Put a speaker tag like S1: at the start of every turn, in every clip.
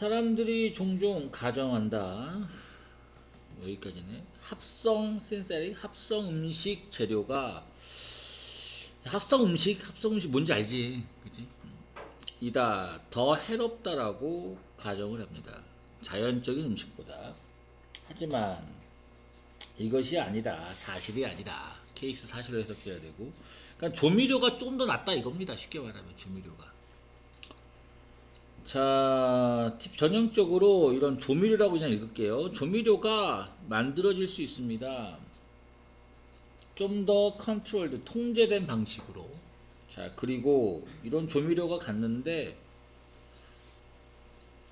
S1: 사람들이 종종 가정한다. 여기까지네. 합성 센서리 합성 음식 재료가 합성 음식 합성 음식 뭔지 알지, 그지? 이다 더 해롭다라고 가정을 합니다. 자연적인 음식보다. 하지만 이것이 아니다. 사실이 아니다. 케이스 사실로 해석해야 되고. 그러니까 조미료가 좀 더 낫다 이겁니다. 쉽게 말하면 조미료가. 자, 팁 전형적으로 이런 조미료라고 그냥 읽을게요. 조미료가 만들어질 수 있습니다. 좀 더 컨트롤드, 통제된 방식으로. 자, 그리고 이런 조미료가 갔는데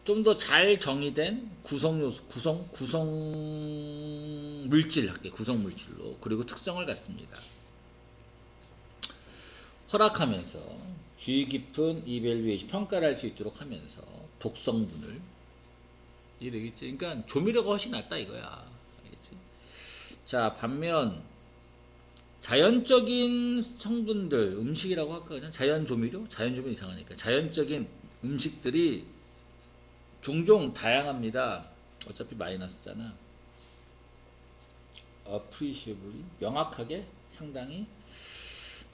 S1: 좀 더 잘 정의된 구성 요소, 구성, 구성 물질 할게 구성 물질로 그리고 특성을 갖습니다. 허락하면서 주의 깊은 이벨루에이션 평가를 할 수 있도록 하면서 독성분을 이해되겠지? 그러니까 조미료가 훨씬 낫다 이거야. 알겠지? 자 반면 자연적인 성분들 음식이라고 할까 그냥 자연 조미료 자연 조미료 이상하니까 자연적인 음식들이 종종 다양합니다. 어차피 마이너스잖아. appreciably 명확하게 상당히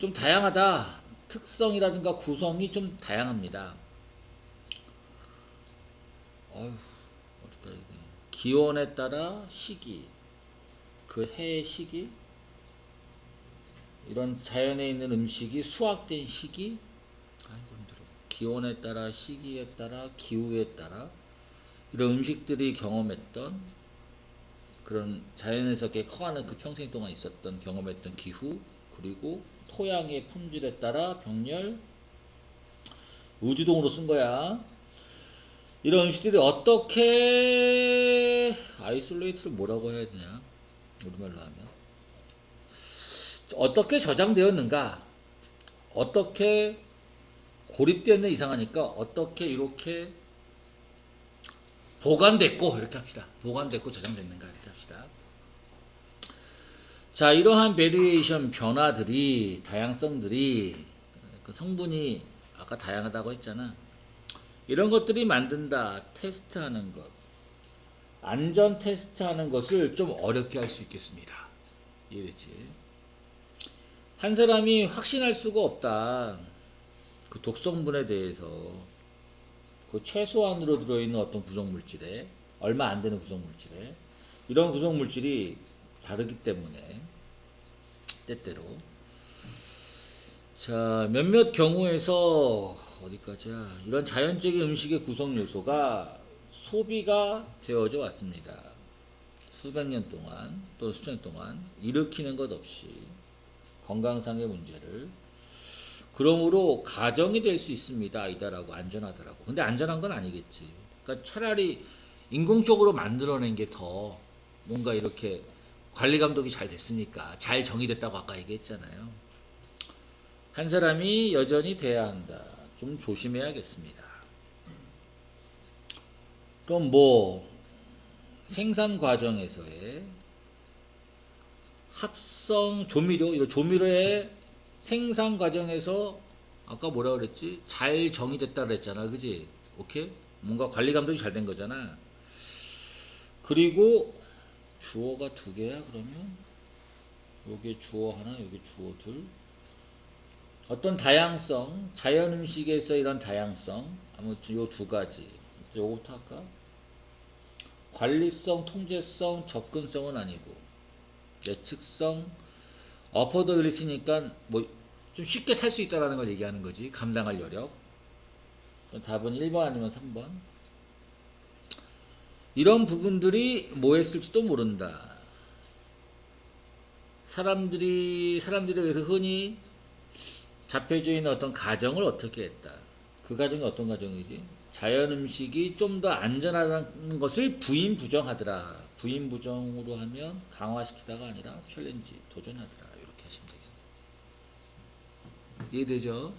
S1: 좀 다양하다. 특성이라든가 구성이 좀 다양합니다. 어휴, 돼? 기온에 따라 시기, 그 해의 시기, 이런 자연에 있는 음식이 수확된 시기, 아이고 힘들어. 기온에 따라 시기에 따라 기후에 따라 이런 음식들이 경험했던 그런 자연에서 이렇게 커가는 그 평생 동안 있었던 경험했던 기후 그리고 토양의 품질에 따라 병렬 우주동으로 쓴 거야. 이런 음식들이 어떻게 아이솔레이트를 뭐라고 해야 되냐 우리말로 하면. 어떻게 저장되었는가 어떻게 고립되었는 이상하니까 어떻게 이렇게 보관됐고 이렇게 합시다. 보관됐고 저장됐는가 이렇게 합시다 자 이러한 베리에이션 변화들이 다양성들이 그 성분이 아까 다양하다고 했잖아. 이런 것들이 만든다 테스트하는 것. 안전 테스트하는 것을 좀 어렵게 할 수 있겠습니다. 이해됐지? 한 사람이 확신할 수가 없다. 그 독성분에 대해서. 그 최소한으로 들어있는 어떤 구성물질에 얼마 안 되는 구성물질에. 이런 구성물질이 다르기 때문에 때때로 자 몇몇 경우에서 어디까지야 이런 자연적인 음식의 구성 요소가 소비가 되어져 왔습니다 수백 년 동안 또 수천 년 동안 일으키는 것 없이 건강상의 문제를 그러므로 가정이 될 수 있습니다. 이다라고 안전하더라고. 근데 안전한 건 아니겠지. 그러니까 차라리 인공적으로 만들어낸 게 더 뭔가 이렇게 관리 감독이 잘 됐으니까 잘 정의됐다고 아까 얘기했잖아요. 한 사람이 여전히 돼야 한다. 좀 조심해야겠습니다. 그럼 뭐 생산 과정에서의 합성 조미료, 이거 조미료의 생산 과정에서 아까 뭐라 그랬지? 잘 정의됐다 그랬잖아. 그지? 오케이? 뭔가 관리 감독이 잘 된 거잖아. 그리고 주어가 두 개야, 그러면? 요게 주어 하나, 요게 주어 둘. 어떤 다양성, 자연 음식에서 이런 다양성, 아무튼 요 두 가지. 요거부터 할까? 관리성, 통제성, 접근성은 아니고, 예측성, 어포더빌리티니까 뭐 좀 쉽게 살 수 있다라는 걸 얘기하는 거지. 감당할 여력. 답은 1번 아니면 3번. 이런 부분들이 뭐 했을지도 모른다. 사람들이 사람들에 의해서 흔히 잡혀져 있는 어떤 가정을 어떻게 했다. 그 가정이 어떤 가정이지? 자연 음식이 좀 더 안전하다는 것을 부인 부정하더라. 부인 부정으로 하면 강화시키다가 아니라 챌린지 도전하더라. 이렇게 하시면 되겠습니다. 이해되죠?